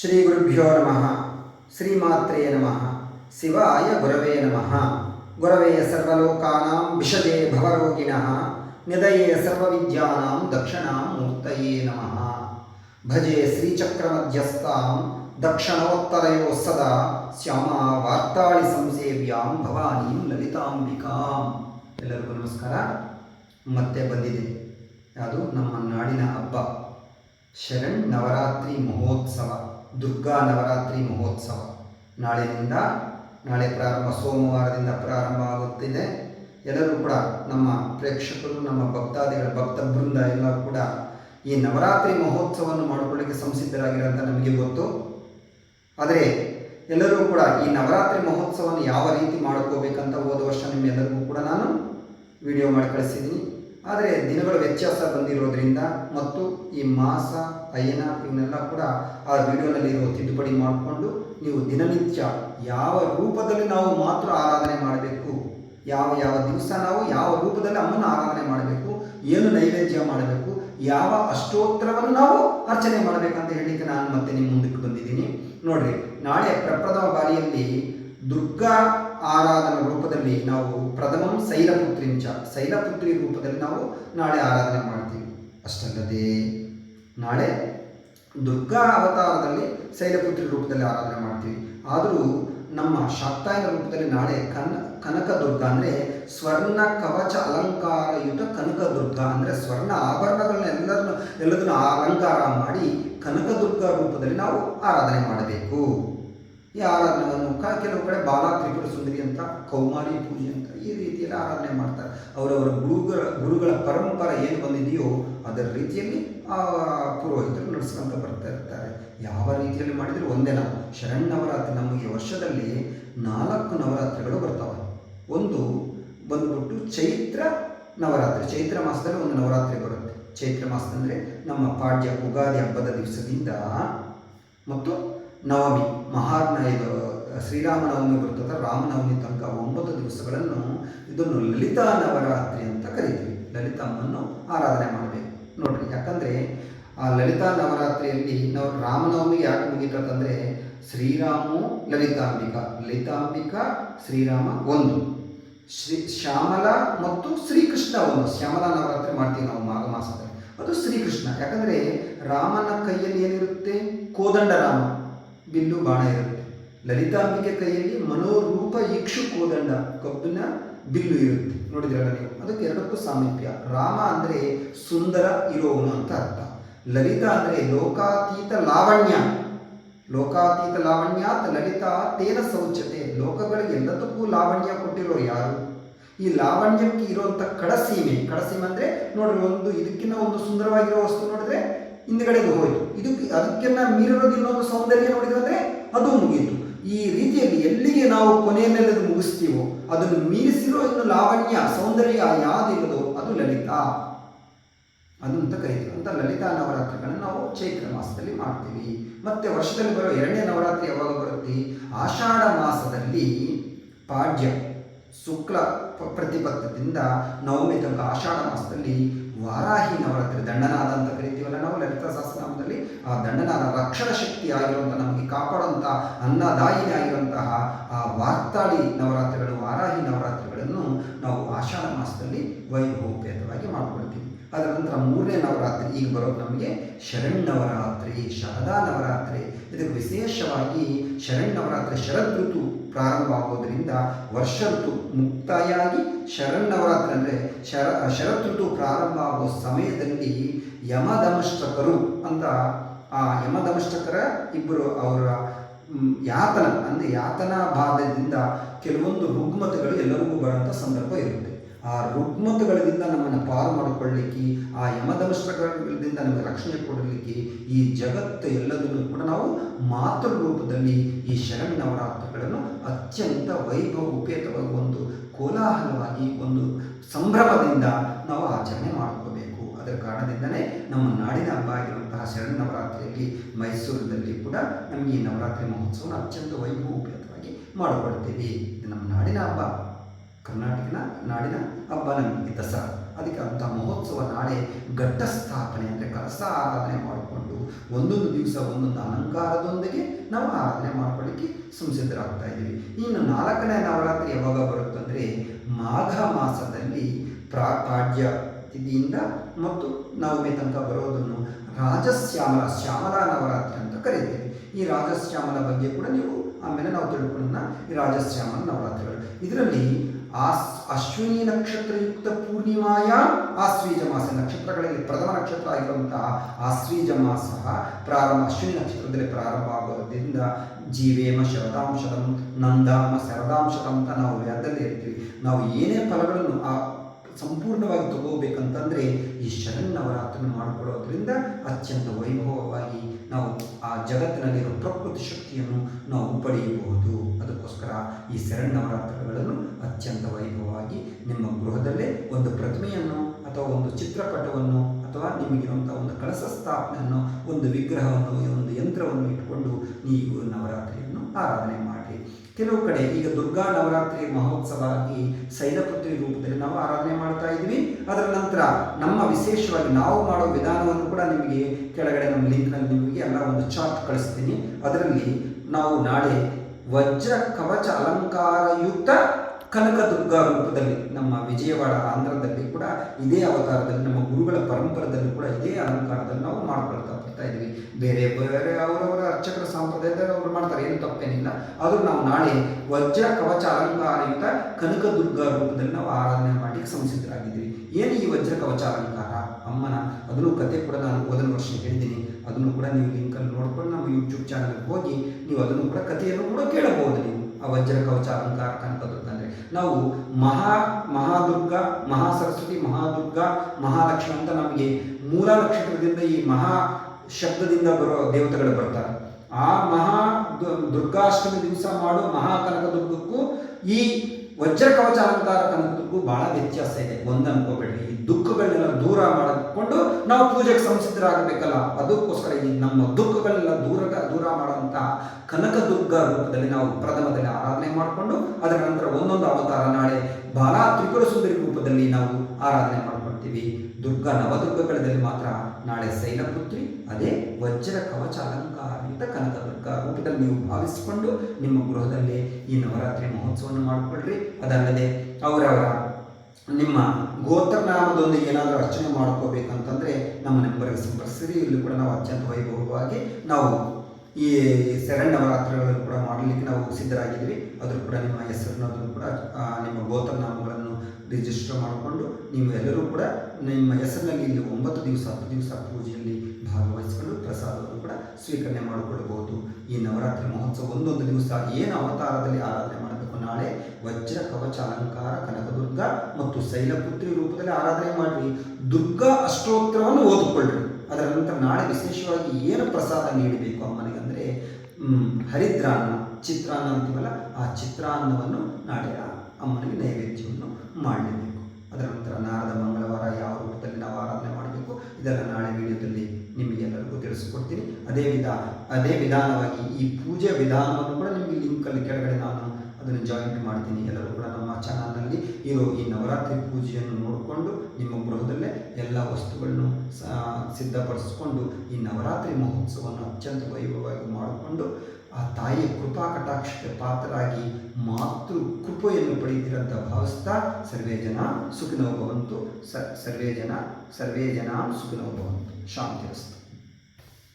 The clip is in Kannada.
ಶ್ರೀ ಗುರುಭ್ಯೋ ನಮಃ. ಶ್ರೀಮಾತ್ರೇ ನಮಃ. ಶಿವಾಯ ಗುರವೇ ನಮಃ. ಗುರವೇ ಸರ್ವಲೋಕಾನಾಂ ವಿಷಜೇ ಭವರೋಗಿಣಃ ನಿದಯೇ ಸರ್ವವಿದ್ಯಾನಾಂ ದಕ್ಷಿಣಾಮೂರ್ತಯೇ ನಮಃ. ಭಜೆ ಶ್ರೀಚಕ್ರಮಧ್ಯಸ್ಥಾಂ ದಕ್ಷಿಣೋತ್ತರಯೋ ಸದಾ. ಶ್ಯಾಮಾ ವಾರ್ತಾಳಿ ಸಂಸೇವ್ಯಾಂ ಭವಾನೀಂ ಲಲಿತಾಂಬಿಕಾಂ. ಎಲ್ಲರಿಗೂ ನಮಸ್ಕಾರ. ಮತ್ತೆ ಬಂದಿದೆ. ಅದು ನಮ್ಮ ನಾಡಿನ ಹಬ್ಬ. ಶರಣ್ ನವರಾತ್ರಿ ಮಹೋತ್ಸವ. ದುರ್ಗಾ ನವರಾತ್ರಿ ಮಹೋತ್ಸವ. ನಾಳೆಯಿಂದ, ನಾಳೆ ಪ್ರಾರಂಭ ಸೋಮವಾರದಿಂದ ಪ್ರಾರಂಭ ಆಗುತ್ತಿದೆ. ಎಲ್ಲರೂ ಕೂಡ ನಮ್ಮ ಪ್ರೇಕ್ಷಕರು, ನಮ್ಮ ಭಕ್ತಾದಿಗಳ, ಭಕ್ತ ಬೃಂದ ಎಲ್ಲ ಕೂಡ ಈ ನವರಾತ್ರಿ ಮಹೋತ್ಸವವನ್ನು ಮಾಡಿಕೊಳ್ಳಿಕ್ಕೆ ಸಂಸಿದ್ಧರಾಗಿರೋಂಥ ನಮಗೆ ಗೊತ್ತು. ಆದರೆ ಎಲ್ಲರೂ ಕೂಡ ಈ ನವರಾತ್ರಿ ಮಹೋತ್ಸವವನ್ನು ಯಾವ ರೀತಿ ಮಾಡ್ಕೋಬೇಕಂತ ಹೋದ ವರ್ಷ ನಿಮ್ಮೆಲ್ಲರಿಗೂ ಕೂಡ ನಾನು ವಿಡಿಯೋ ಮಾಡಿ ಕಳಿಸಿದ್ದೀನಿ. ಆದರೆ ದಿನಗಳ ವ್ಯತ್ಯಾಸ ಬಂದಿರೋದ್ರಿಂದ ಮತ್ತು ಈ ಮಾಸ, ಅಯ್ಯನ ಇವನ್ನೆಲ್ಲ ಕೂಡ ಆ ವಿಡಿಯೋನಲ್ಲಿ ಇರೋ ತಿದ್ದುಪಡಿ ಮಾಡಿಕೊಂಡು ನೀವು ದಿನನಿತ್ಯ ಯಾವ ರೂಪದಲ್ಲಿ ನಾವು ಮಾತ್ರ ಆರಾಧನೆ ಮಾಡಬೇಕು, ಯಾವ ಯಾವ ದಿವಸ ನಾವು ಯಾವ ರೂಪದಲ್ಲಿ ಅಮ್ಮನ ಆರಾಧನೆ ಮಾಡಬೇಕು, ಏನು ನೈವೇದ್ಯ ಮಾಡಬೇಕು, ಯಾವ ಅಷ್ಟೋತ್ತರವನ್ನು ನಾವು ಅರ್ಚನೆ ಮಾಡಬೇಕಂತ ಹೇಳಲಿಕ್ಕೆ ನಾನು ಮತ್ತೆ ನಿಮ್ಮ ಮುಂದಕ್ಕೆ ಬಂದಿದ್ದೀನಿ. ನೋಡ್ರಿ, ನಾಳೆ ಪ್ರಪ್ರಥಮ ಬಾರಿಯಲ್ಲಿ ದುರ್ಗಾ ಆರಾಧನಾ ರೂಪದಲ್ಲಿ ನಾವು ಪ್ರಥಮಂ ಶೈಲಪುತ್ರಿಂಚ ಶೈಲಪುತ್ರಿ ರೂಪದಲ್ಲಿ ನಾವು ನಾಳೆ ಆರಾಧನೆ ಮಾಡ್ತೀವಿ. ಅಷ್ಟಲ್ಲದೆ ನಾಳೆ ದುರ್ಗಾ ಅವತಾರದಲ್ಲಿ ಶೈಲಪುತ್ರಿ ರೂಪದಲ್ಲಿ ಆರಾಧನೆ ಮಾಡ್ತೀವಿ. ಆದರೂ ನಮ್ಮ ಶಾಕ್ತಾಯನ ರೂಪದಲ್ಲಿ ನಾಳೆ ಕನ್, ಕನಕ ದುರ್ಗ ಅಂದರೆ ಸ್ವರ್ಣ ಕವಚ ಅಲಂಕಾರಯುತ ಕನಕ ದುರ್ಗ ಅಂದರೆ ಸ್ವರ್ಣ ಆಭರಣಗಳನ್ನ ಎಲ್ಲರನ್ನು, ಎಲ್ಲದನ್ನು ಅಲಂಕಾರ ಮಾಡಿ ಕನಕದುರ್ಗ ರೂಪದಲ್ಲಿ ನಾವು ಆರಾಧನೆ ಮಾಡಬೇಕು. ಈ ಆರಾಧನೆಗಳನ್ನು ಕೆಲವು ಕಡೆ ಬಾಲ ತ್ರಿಪುರ ಸುಂದರಿ ಅಂತ ಕೌಮಾರಿ ಪೂಜೆ ಅಂತ ಈ ರೀತಿಯಲ್ಲಿ ಆರಾಧನೆ ಮಾಡ್ತಾರೆ. ಅವರವರ ಗುರುಗಳ ಗುರುಗಳ ಪರಂಪರೆ ಏನು ಬಂದಿದೆಯೋ ಅದರ ರೀತಿಯಲ್ಲಿ ಆ ಪುರೋಹಿತರು ನಡೆಸ್ಕೊಂತ ಬರ್ತಾ ಇರ್ತಾರೆ. ಯಾವ ರೀತಿಯಲ್ಲಿ ಮಾಡಿದರೂ ಒಂದೇ ನಾವು ಶರಣ್ಣವರಾತ್ರಿ ನಮಗೆ ವರ್ಷದಲ್ಲಿ ನಾಲ್ಕು ನವರಾತ್ರಿಗಳು ಬರ್ತವೆ. ಒಂದು ಬಂದ್ಬಿಟ್ಟು ಚೈತ್ರ ನವರಾತ್ರಿ. ಚೈತ್ರ ಮಾಸದಲ್ಲಿ ಒಂದು ನವರಾತ್ರಿ ಬರುತ್ತೆ. ಚೈತ್ರ ಮಾಸ ಅಂದರೆ ನಮ್ಮ ಪಾಡ್ಯ, ಉಗಾದಿ ಹಬ್ಬದ ದಿವಸದಿಂದ ಮತ್ತು ನವಮಿ ಮಹಾರ್ನ ಇದು, ಶ್ರೀರಾಮನವಮಿ ಬರ್ತದೆ, ರಾಮನವಮಿ ತನಕ ಒಂಬತ್ತು ದಿವಸಗಳನ್ನು ಇದನ್ನು ಲಲಿತಾ ನವರಾತ್ರಿ ಅಂತ ಕರಿತೀವಿ. ಲಲಿತಮ್ಮನ್ನು ಆರಾಧನೆ ಮಾಡಬೇಕು. ನೋಡ್ರಿ, ಯಾಕಂದರೆ ಆ ಲಲಿತಾ ನವರಾತ್ರಿಯಲ್ಲಿ ನಾವು ರಾಮನವಮಿ ಯಾಕೆ ಮುಗಿತಂದರೆ ಶ್ರೀರಾಮು ಲಲಿತಾಂಬಿಕಾ ಲಲಿತಾಂಬಿಕಾ, ಶ್ರೀರಾಮ ಒಂದು. ಶ್ರೀ, ಶ್ಯಾಮಲ ಮತ್ತು ಶ್ರೀಕೃಷ್ಣ ಒಂದು. ಶ್ಯಾಮಲಾ ನವರಾತ್ರಿ ಮಾಡ್ತೀವಿ ನಾವು ಮಾಘ ಮಾಸದಲ್ಲಿ. ಅದು ಶ್ರೀಕೃಷ್ಣ. ಯಾಕಂದರೆ ರಾಮನ ಕೈಯಲ್ಲಿ ಏನಿರುತ್ತೆ? ಕೋದಂಡ ರಾಮ ಬಿಲ್ಲು ಬಾಣ ಇರುತ್ತೆ. ಲಲಿತಾಂಬಿಕೆ ಕೈಯಲ್ಲಿ ಮನೋರೂಪ ಇಕ್ಷು ಕೋದಂಡ ಕಬ್ಬಿನ ಬಿಲ್ಲು ಇರುತ್ತೆ. ನೋಡಿದ್ರಲ್ಲ ನೀವು? ಅದಕ್ಕೆ ಎರಡಕ್ಕೂ ಸಾಮೀಪ್ಯ. ರಾಮ ಅಂದರೆ ಸುಂದರ ಇರೋವನು ಅಂತ ಅರ್ಥ. ಲಲಿತಾ ಅಂದರೆ ಲೋಕಾತೀತ ಲಾವಣ್ಯ. ಲೋಕಾತೀತ ಲಾವಣ್ಯಾತ್ ಲಲಿತಾ ತೇನ ಶೌಚತೆ ಲೋಕಗಳಿಗೆ ಎಲ್ಲದಕ್ಕೂ ಲಾವಣ್ಯ ಕೊಟ್ಟಿರೋರು ಯಾರು? ಈ ಲಾವಣ್ಯಕ್ಕೆ ಇರುವಂಥ ಕಡಸೀಮೆ. ಕಡಸೀಮೆ ಅಂದರೆ ನೋಡ್ರಿ, ಒಂದು ಇದಕ್ಕಿಂತ ಒಂದು ಸುಂದರವಾಗಿರೋ ವಸ್ತು ನೋಡಿದ್ರೆ ಹಿಂದ್ಗಡೆಗೆ ಹೋಯಿತು. ಇದು ಅದಕ್ಕಿಂತ ಮೀರಿರೋದು ಇನ್ನೊಂದು ಸೌಂದರ್ಯ ನೋಡಿದ್ರೆ ಅಂದರೆ ಅದು ಮುಗೀತು. ಈ ರೀತಿಯಲ್ಲಿ ಎಲ್ಲಿಗೆ ನಾವು ಕೊನೆಯಲ್ಲಿ ಅದು ಮುಗಿಸ್ತೀವೋ, ಅದನ್ನು ಮೀರಿಸಿರೋ ಇನ್ನು ಲಾವಣ್ಯ, ಸೌಂದರ್ಯ ಯಾವುದಿರೋದು ಅದು ಲಲಿತಾ. ಅದು ಅಂತ ಕರಿತೀವಿ. ಅಂತ ಲಲಿತಾ ನವರಾತ್ರಿಗಳನ್ನು ನಾವು ಚೈತ್ರ ಮಾಸದಲ್ಲಿ ಮಾಡ್ತೀವಿ. ಮತ್ತೆ ವರ್ಷದಲ್ಲಿ ಬರೋ ಎರಡನೇ ನವರಾತ್ರಿ ಯಾವಾಗ ಬರುತ್ತೆ? ಆಷಾಢ ಮಾಸದಲ್ಲಿ ಪಾಡ್ಯ, ಶುಕ್ಲ ಪ- ಪ್ರತಿಪತ್ತದಿಂದ ನವಮಿ ತನಕ ಆಷಾಢ ಮಾಸದಲ್ಲಿ ವಾರಾಹಿ ನವರಾತ್ರಿ ದಂಡನಾದ ಅಂತ ಕರಿತೀವಲ್ಲ ನಾವು, ಲಲಿತಾ ಸಹಸ್ರನಾಮದಲ್ಲಿ, ಆ ದಂಡನಾದ ರಕ್ಷಣ ಶಕ್ತಿ ಆಗಿರುವಂಥ ನಮಗೆ ಕಾಪಾಡುವಂಥ ಅನ್ನದಾಯಿನಿ ಆಗಿರುವಂತಹ ಆ ವಾರ್ತಾಳಿ ನವರಾತ್ರಿಗಳು, ವಾರಾಹಿ ನವರಾತ್ರಿಗಳನ್ನು ನಾವು ಆಷಾಢ ಮಾಸದಲ್ಲಿ ವೈಭವೋಪೇತವಾಗಿ ಮಾಡ್ಕೊಳ್ತೀವಿ. ಅದರ ನಂತರ ಮೂರನೇ ನವರಾತ್ರಿ ಈಗ ಬರೋದು ನಮಗೆ ಶರಣ್ಣವರಾತ್ರಿ ಶಾರದಾ ನವರಾತ್ರಿ. ಇದಕ್ಕೆ ವಿಶೇಷವಾಗಿ ಶರಣ್ಣವರಾತ್ರಿ ಶರದ್ ಋತು ಪ್ರಾರಂಭ ಆಗೋದ್ರಿಂದ ವರ್ಷ ಋತು ಮುಕ್ತಾಯಾಗಿ ಶರಣ್ ನವರಾತ್ರಿ ಅಂದರೆ ಶರ ಶರತ್ ಋತು ಪ್ರಾರಂಭ ಆಗೋ ಸಮಯದಲ್ಲಿ ಯಮಧಮಷ್ಟಕರು ಅಂತ ಆ ಯಮಧಮಷ್ಟಕರ ಇಬ್ಬರು ಅವರ ಯಾತನ, ಅಂದರೆ ಯಾತನಾ ಬಾಧದಿಂದ ಕೆಲವೊಂದು ರುಗ್ಮತೆಗಳು ಎಲ್ಲರಿಗೂ ಬರುವಂಥ ಸಂದರ್ಭ ಇರುತ್ತೆ. ಆ ರುಗ್ಮತಗಳಿಂದ ನಮ್ಮನ್ನು ಪಾರು ಮಾಡಿಕೊಳ್ಳಿಕ್ಕೆ, ಆ ಯಮದಮಷ್ಟಗಳಿಂದ ನಮಗೆ ರಕ್ಷಣೆ ಕೊಡಲಿಕ್ಕೆ ಈ ಜಗತ್ತು ಎಲ್ಲದನ್ನು ಕೂಡ ನಾವು ಮಾತೃ ರೂಪದಲ್ಲಿ ಈ ಶರಣ ನವರಾತ್ರಿಗಳನ್ನು ಅತ್ಯಂತ ವೈಭವ ಉಪೇತವಾಗಿ ಒಂದು ಕೋಲಾಹಲವಾಗಿ, ಒಂದು ಸಂಭ್ರಮದಿಂದ ನಾವು ಆಚರಣೆ ಮಾಡ್ಕೋಬೇಕು. ಅದರ ಕಾರಣದಿಂದಲೇ ನಮ್ಮ ನಾಡಿನ ಹಬ್ಬ ಆಗಿರುವಂತಹ ಶರಣ ನವರಾತ್ರಿಯಲ್ಲಿ ಮೈಸೂರಿನಲ್ಲಿ ಕೂಡ ನಮಗೆ ಈ ನವರಾತ್ರಿ ಮಹೋತ್ಸವನ ಅತ್ಯಂತ ವೈಭವ ಉಪೇತವಾಗಿ ಮಾಡಿಕೊಡ್ತೀವಿ. ನಮ್ಮ ನಾಡಿನ ಹಬ್ಬ. ಕರ್ನಾಟಕನ ನಾಡಿನ ಹಬ್ಬ ನಮಗೆ ದಸರಾ. ಅದಕ್ಕೆ ಅಂಥ ಮಹೋತ್ಸವ ನಾಳೆ ಘಟ್ಟ ಸ್ಥಾಪನೆ ಅಂದರೆ ಕಲಸ ಆರಾಧನೆ ಮಾಡಿಕೊಂಡು ಒಂದೊಂದು ದಿವಸ ಒಂದೊಂದು ಅಲಂಕಾರದೊಂದಿಗೆ ನಾವು ಆರಾಧನೆ ಮಾಡ್ಕೊಳ್ಳಿಕ್ಕೆ ಸಂಸಿದ್ಧರಾಗ್ತಾ ಇದ್ದೀವಿ. ಇನ್ನು ನಾಲ್ಕನೇ ನವರಾತ್ರಿ ಯಾವಾಗ ಬರುತ್ತಂದರೆ ಮಾಘ ಮಾಸದಲ್ಲಿ ಪ್ರಾಪಾಡ್ಯ ತಿಥಿಯಿಂದ ಮತ್ತು ನವಮಿ ತನಕ ಬರೋದನ್ನು ರಾಜಶ್ಯಾಮಲ, ಶ್ಯಾಮಲ ನವರಾತ್ರಿ ಅಂತ ಕರೀತೇವೆ. ಈ ರಾಜಶ್ಯಾಮಲ ಬಗ್ಗೆ ಕೂಡ ನೀವು ಆಮೇಲೆ ನಾವು ತಿಳ್ಕೊಳ್ಳೋಣ ಈ ರಾಜಶ್ಯಾಮಲ ನವರಾತ್ರಿಗಳು. ಇದರಲ್ಲಿ ಆಸ್, ಅಶ್ವಿನಿ ನಕ್ಷತ್ರಯುಕ್ತ ಪೂರ್ಣಿಮಾಯ, ಆಸ್ವೀಜ ಮಾಸ. ನಕ್ಷತ್ರಗಳಲ್ಲಿ ಪ್ರಥಮ ನಕ್ಷತ್ರ ಆಗಿರುವಂತಹ ಆಸ್ವೀಜ ಮಾಸ ಪ್ರಾರಂಭ, ಅಶ್ವಿನಿ ನಕ್ಷತ್ರದಲ್ಲಿ ಪ್ರಾರಂಭ ಆಗೋದ್ರಿಂದ ಜೀವೇಮ ಶರದಾಂಶದಂ, ನಂದಾಮ ಶರದಾಂಶದ ಅಂತ ನಾವು ವ್ಯಾಧದಲ್ಲಿ ಇರ್ತೀವಿ ನಾವು ಏನೇ ಫಲಗಳನ್ನು ಆ ಸಂಪೂರ್ಣವಾಗಿ ತಗೋಬೇಕಂತಂದರೆ ಈ ಶರನ್ನವರಾತ್ರಿನ ಮಾಡಿಕೊಳ್ಳೋದ್ರಿಂದ ಅತ್ಯಂತ ವೈಭವವಾಗಿ ನಾವು ಆ ಜಗತ್ತಿನಲ್ಲಿರೋ ಪ್ರಕೃತಿ ಶಕ್ತಿಯನ್ನು ನಾವು ಪಡೆಯಬಹುದು. ಅದಕ್ಕೋಸ್ಕರ ಈ ಶರನ್ನವರಾತ್ರಿಗಳನ್ನು ಅತ್ಯಂತ ವೈಭವವಾಗಿ ನಿಮ್ಮ ಗೃಹದಲ್ಲೇ ಒಂದು ಪ್ರತಿಮೆಯನ್ನು ಅಥವಾ ಒಂದು ಚಿತ್ರಪಟವನ್ನು ಅಥವಾ ನಿಮಗಿರುವಂಥ ಒಂದು ಕಳಸ ಸ್ಥಾಪನೆಯನ್ನು, ಒಂದು ವಿಗ್ರಹವನ್ನು ಒಂದು ಯಂತ್ರವನ್ನು ಇಟ್ಟುಕೊಂಡು ನೀವು ನವರಾತ್ರಿಯನ್ನು ಆರಾಧನೆ ಮಾಡಿ ಕೆಲವು ಕಡೆ ಈಗ ದುರ್ಗಾ ನವರಾತ್ರಿ ಮಹೋತ್ಸವ ಈ ರೂಪದಲ್ಲಿ ನಾವು ಆರಾಧನೆ ಮಾಡ್ತಾ ಇದ್ವಿ ಅದರ ನಂತರ ನಮ್ಮ ವಿಶೇಷವಾಗಿ ನಾವು ಮಾಡೋ ವಿಧಾನವನ್ನು ಕೂಡ ನಿಮಗೆ ಕೆಳಗಡೆ ನಮ್ಮ ಲಿಂಕ್ನಲ್ಲಿ ನಿಮಗೆ ಎಲ್ಲ ಒಂದು ಚಾರ್ಟ್ ಕಳಿಸ್ತೀನಿ. ಅದರಲ್ಲಿ ನಾವು ನಾಳೆ ವಜ್ರ ಕವಚ ಅಲಂಕಾರಯುಕ್ತ ಕನಕದುರ್ಗ ರೂಪದಲ್ಲಿ, ನಮ್ಮ ವಿಜಯವಾಡ ಆಂಧ್ರದಲ್ಲಿ ಕೂಡ ಇದೇ ಅವತಾರದಲ್ಲಿ, ನಮ್ಮ ಗುರುಗಳ ಪರಂಪರದಲ್ಲಿ ಕೂಡ ಇದೇ ಅಲಂಕಾರದಲ್ಲಿ ನಾವು ಮಾಡ್ಕೊಳ್ತಾ ಬರ್ತಾ ಇದ್ವಿ. ಬೇರೆ ಬೇರೆ ಅವರವರ ಅರ್ಚಕರ ಸಂಪ್ರದಾಯದಲ್ಲಿ ಅವರು ಮಾಡ್ತಾರೆ, ಏನು ತಪ್ಪೇನಿಲ್ಲ. ಆದರೂ ನಾವು ನಾಳೆ ವಜ್ರ ಕವಚ ಅಲಂಕಾರಯುಕ್ತ ಕನಕದುರ್ಗ ರೂಪದಲ್ಲಿ ನಾವು ಆರಾಧನೆ ಮಾಡಿ ಸಂಸಿದ್ಧರಾಗಿದ್ದೀವಿ. ಏನು ಈ ವಜ್ರ ಕವಚ ಅಲಂಕಾರ? ಅಮ್ಮನ, ಅದನ್ನು ಕತೆ ಕೂಡ ನಾನು ಹೋದನ ವರ್ಷ ಹೇಳಿದ್ದೀನಿ. ಅದನ್ನು ಕೂಡ ನೀವು ಲಿಂಕಲ್ಲಿ ನೋಡ್ಕೊಂಡು ನಮ್ಮ ಯೂಟ್ಯೂಬ್ ಚಾನಲ್ಗೆ ಹೋಗಿ, ನೀವು ಅದನ್ನು ಕೂಡ ಕಥೆಯನ್ನು ಕೂಡ ಕೇಳಬಹುದು ನೀವು. ಆ ವಜ್ರ ಕವಚ, ಅಲಂಕಾರ ಅಂದರೆ. ನಾವು ಮಹಾ, ಮಹಾದುರ್ಗ ಮಹಾ ಸರಸ್ವತಿ ಮಹಾದುರ್ಗ, ಮಹಾಲಕ್ಷ್ಮಿ ಅಂತ ನಮಗೆ ಮೂಲ ನಕ್ಷತ್ರದಿಂದ ಈ ಮಹಾ ಶಬ್ದದಿಂದ ಬರೋ ದೇವತೆಗಳು ಬರ್ತಾರೆ. ಆ ಮಹಾ ದುರ್ಗಾಷ್ಟಮಿ ದಿವಸ ಮಾಡೋ ಮಹಾ ಕನಕದುರ್ಗಕ್ಕೂ ಈ ವಜ್ರ ಕವಚ ಅಲಂಕಾರ ಕನಕದುರ್ಗೂ ಬಹಳ ವ್ಯತ್ಯಾಸ ಇದೆ. ಒಂದು ಅನ್ಕೋಬೇಡ್ರಿ ಈ ದುಃಖಗಳನ್ನೆಲ್ಲ ದೂರ ಮಾಡಿಕೊಂಡು ನಾವು ಪೂಜೆಗೆ ಸಂಸಿದ್ಧರಾಗಬೇಕಲ್ಲ. ಅದಕ್ಕೋಸ್ಕರ ಈ ನಮ್ಮ ದುಃಖಗಳನ್ನೆಲ್ಲ ದೂರ ದೂರ ಮಾಡುವಂತಹ ಕನಕದುರ್ಗ ರೂಪದಲ್ಲಿ ನಾವು ಪ್ರಥಮದಲ್ಲಿ ಆರಾಧನೆ ಮಾಡಿಕೊಂಡು, ಅದರ ನಂತರ ಒಂದೊಂದು ಅವತಾರ ನಾಳೆ ಬಾಲ ತ್ರಿಪುರ ಸುಂದರಿ ರೂಪದಲ್ಲಿ ನಾವು ಆರಾಧನೆ ಮಾಡ್ಕೊಳ್ತೀವಿ. ದುರ್ಗಾ ನವದುರ್ಗಗಳಲ್ಲಿ ಮಾತ್ರ ನಾಳೆ ಶೈಲಪುತ್ರಿ ಅದೇ ವಜ್ರ ಕವಚ ಅಂತ ಕನಕದುರ್ಗ ರೂಪದಲ್ಲಿ ನೀವು ಭಾವಿಸಿಕೊಂಡು ನಿಮ್ಮ ಗೃಹದಲ್ಲಿ ಈ ನವರಾತ್ರಿ ಮಹೋತ್ಸವವನ್ನು ಮಾಡಿಕೊಳ್ಳ್ರಿ ಅದಲ್ಲದೆ ಅವರವರ ನಿಮ್ಮ ಗೋತ್ರನಾಮದೊಂದಿಗೆ ಏನಾದರೂ ಅರ್ಚನೆ ಮಾಡ್ಕೋಬೇಕಂತಂದರೆ ನಮ್ಮ ನಂಬರ್ಗೆ ಸಂಪರ್ಕಿಸಿರಿ. ಇಲ್ಲಿ ಕೂಡ ನಾವು ಅತ್ಯಂತ ವೈಭವವಾಗಿ ನಾವು ಈ ಶರಣ ನವರಾತ್ರಿಗಳನ್ನು ಕೂಡ ಮಾಡಲಿಕ್ಕೆ ನಾವು ಸಿದ್ಧರಾಗಿದ್ದೀವಿ. ಅದರ ಕೂಡ ನಿಮ್ಮ ಹೆಸರನ್ನೋದನ್ನು ಕೂಡ ನಿಮ್ಮ ಗೋತ್ರನಾಮಗಳನ್ನು ರಿಜಿಸ್ಟರ್ ಮಾಡಿಕೊಂಡು ನೀವು ಎಲ್ಲರೂ ಕೂಡ ನಿಮ್ಮ ಹೆಸರಿನಲ್ಲಿ ಇಲ್ಲಿ ಒಂಬತ್ತು ದಿವಸ, ಹತ್ತು ದಿವಸ ಪೂಜೆಯಲ್ಲಿ ಭಾಗವಹಿಸಿಕೊಂಡು ಪ್ರಸಾದವನ್ನು ಕೂಡ ಸ್ವೀಕರಣೆ ಮಾಡಿಕೊಳ್ಬಹುದು ಈ ನವರಾತ್ರಿ ಮಹೋತ್ಸವ ಒಂದೊಂದು ದಿವಸ ಏನು ಅವತಾರದಲ್ಲಿ ಆರಾಧನೆ ಮಾಡಬೇಕು ನಾಳೆ? ವಜ್ರ, ಕವಚ, ಅಲಂಕಾರ, ಕನಕದುರ್ಗ ಮತ್ತು ಶೈಲಪುತ್ರಿ ರೂಪದಲ್ಲಿ ಆರಾಧನೆ ಮಾಡಿ ದುರ್ಗಾ ಅಷ್ಟೋತ್ತರವನ್ನು ಓದಿಕೊಳ್ಳ್ರಿ. ಅದರ ನಂತರ ನಾಳೆ ವಿಶೇಷವಾಗಿ ಏನು ಪ್ರಸಾದ ನೀಡಬೇಕು ಅಮ್ಮನಿಗೆ ಅಂದರೆ ಹರಿದ್ರಾನ್ನ, ಚಿತ್ರಾನ್ನ ಅಂತೀವಲ್ಲ, ಆ ಚಿತ್ರಾನ್ನವನ್ನು ನಾಳೆ ಅಮ್ಮನಿಗೆ ನೈವೇದ್ಯವನ್ನು ಮಾಡಲೇಬೇಕು. ಅದರ ನಂತರ ನಾರದ ಮಂಗಳವಾರ, ಯಾವ ರೂಪದಲ್ಲಿ ನಾವು ಆರಾಧನೆ ಮಾಡಬೇಕು, ಇದೆಲ್ಲ ನಾಳೆ ವಿಡಿಯೋದಲ್ಲಿ ನಿಮಗೆಲ್ಲರಿಗೂ ತಿಳಿಸಿಕೊಡ್ತೀನಿ. ಅದೇ ವಿಧ, ಅದೇ ವಿಧಾನವಾಗಿ ಈ ಪೂಜೆ ವಿಧಾನವನ್ನು ಕೂಡ ನಿಮಗೆ ಲಿಂಕಲ್ಲಿ ಕೆಳಗಡೆ ನಾನು ಅದನ್ನು ಜಾಯಿಂಟ್ ಮಾಡ್ತೀನಿ. ಎಲ್ಲರೂ ಕೂಡ ನಮ್ಮ ಚಾನಲ್ನಲ್ಲಿ ಇರೋ ಈ ನವರಾತ್ರಿ ಪೂಜೆಯನ್ನು ನೋಡಿಕೊಂಡು ನಿಮ್ಮ ಗೃಹದಲ್ಲೇ ಎಲ್ಲ ವಸ್ತುಗಳನ್ನು ಸಿದ್ಧಪಡಿಸಿಕೊಂಡು ಈ ನವರಾತ್ರಿ ಮಹೋತ್ಸವವನ್ನು ಅತ್ಯಂತ ವೈಭವವಾಗಿ ಮಾಡಿಕೊಂಡು ಆ ತಾಯಿಯ ಕೃಪಾ ಕಟಾಕ್ಷಕ್ಕೆ ಪಾತ್ರರಾಗಿ ಮಾತೃ ಕೃಪೆಯನ್ನು ಪಡೆಯುತ್ತಿರಂತ ಭಾವಿಸ್ತಾ ಸರ್ವೇ ಜನ ಸುಖಿನೋ ಭವಂತು. ಸರ್ವೇ ಜನ ಸರ್ವೇ ಜನ ಸುಖಿನೋ ಭವಂತು. ಶಾಂತಿ